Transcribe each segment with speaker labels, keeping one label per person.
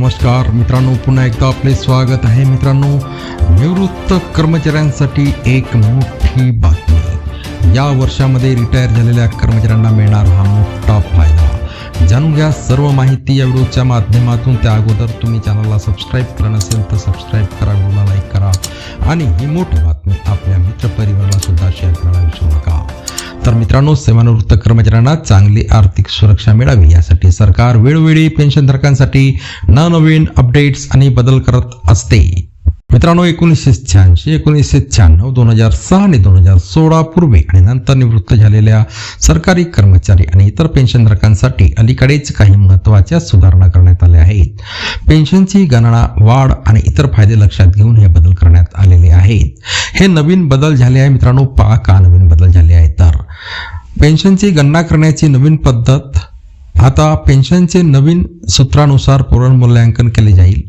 Speaker 1: नमस्कार मित्रांनो पुन्हा एकदा आपले स्वागत आहे. मित्रांनो निवृत्त कर्मचाऱ्यांसाठी एक मोठी बातमी. या वर्षामध्ये रिटायर झालेल्या कर्मचाऱ्यांना मिळणार हा मोठा फायदा. जाणून घ्या सर्व माहिती या व्हिडिओच्या माध्यमातून त्या अगोदर तुम्ही चॅनलला सबस्क्राईब करा नसेल तर सबस्क्राईब करा व्हिडिओला लाईक करा. आणि ही मोठी बातमी आपल्या मित्रपरिवाराला सुद्धा शेअर करायला विसरू मित्रांनो सेवानिवृत्त कर्मचाऱ्यांना चांगली आर्थिक सुरक्षा मिळावी. यासाठी सरकार वेळोवेळी पेन्शनधारकांसाठी नवनवीन अपडेट्स आणि बदल करत असते. मित्रांनो एकोणीसशे शहाऐंशी एकोणीसशे शहाण्णव दोन हजार सहा आणि दोन हजार सोळा पूर्वी आणि नंतर निवृत्त झालेल्या सरकारी कर्मचारी आणि इतर पेन्शनधारकांसाठी अलीकडेच काही महत्त्वाच्या सुधारणा करण्यात आल्या आहेत. पेन्शनची गणना वाढ आणि इतर फायदे लक्षात घेऊन हे बदल करण्यात आलेले आहेत. हे नवीन बदल झाले आहे मित्रांनो पहा का नवीन बदल झाले आहेत. तर पेन्शनची गणना करण्याची नवीन पद्धत आता पेन्शनचे नवीन सूत्रानुसार पुनर्मूल्यांकन केले जाईल.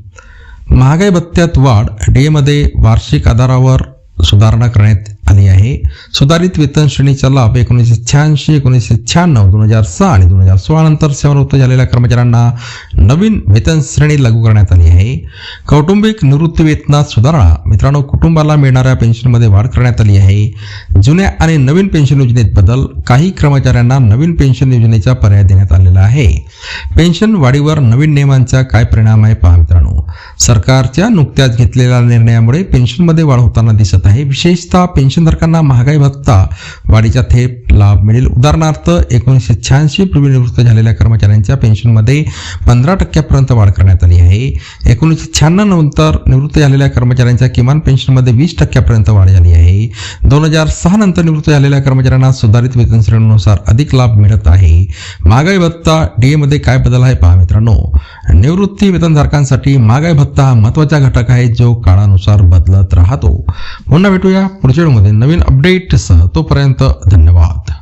Speaker 1: महागाई भत्त्यात वाढ डेमध्ये वार्षिक आधारावर सुधारणा करण्यात आली आहे. सुधारित वेतन श्रेणीचा लाभ एकोणीसशे शहाऐंशी एकोणीसशे शहाण्णव दोन हजार सहा आणि दोन हजार सोळा नंतर सेवानिवृत्त झालेल्या कर्मचाऱ्यांना नवीन वेतन श्रेणी लागू करण्यात आली आहे. कौटुंबिक निवृत्ती वेतनात सुधारणा मित्रांनो कुटुंबाला मिळणाऱ्या पेन्शनमध्ये वाढ करण्यात आली आहे. जुन्या आणि नवीन पेन्शन योजनेत बदल काही कर्मचाऱ्यांना नवीन पेन्शन योजनेचा पर्याय देण्यात आलेला आहे. पेन्शन वाढीवर नवीन नियमांचा काय परिणाम आहे पहा मित्रांनो. सरकारच्या नुकत्याच घेतलेल्या निर्णयामुळे पेन्शनमध्ये वाढ होताना दिसत आहे. विशेषतः पेन्शनधारकांना महागाई भत्ता वाढीचा थेट लाभ मिळेल. उदाहरणार्थ एकोणीसशे शहाऐंशी पूर्वी निवृत्त झालेल्या कर्मचाऱ्यांच्या पेन्शनमध्ये पंधरा टक्क्यापर्यंत वाढ करण्यात आली आहे. एकोणीसशे शहाण्णव नंतर निवृत्त झालेल्या कर्मचाऱ्यांच्या किमान पेन्शनमध्ये वीस टक्क्यापर्यंत वाढ झाली आहे. दोन हजार सहा नंतर निवृत्त झालेल्या कर्मचाऱ्यांना सुधारित वेतन श्रेणीनुसार अधिक लाभ मिळत आहे. महागाई भत्ता डी मध्ये काय बदल आहे पहा मित्रांनो. निवृत्ती वेतनधारकांसाठी महागाई भत्ता हा महत्त्वाचा घटक आहे जो काळानुसार बदलत राहतो. पुन्हा भेटूया पुढच्या व्हिडिओमध्ये. नवीन अपडेटसह तोपर्यंत धन्यवाद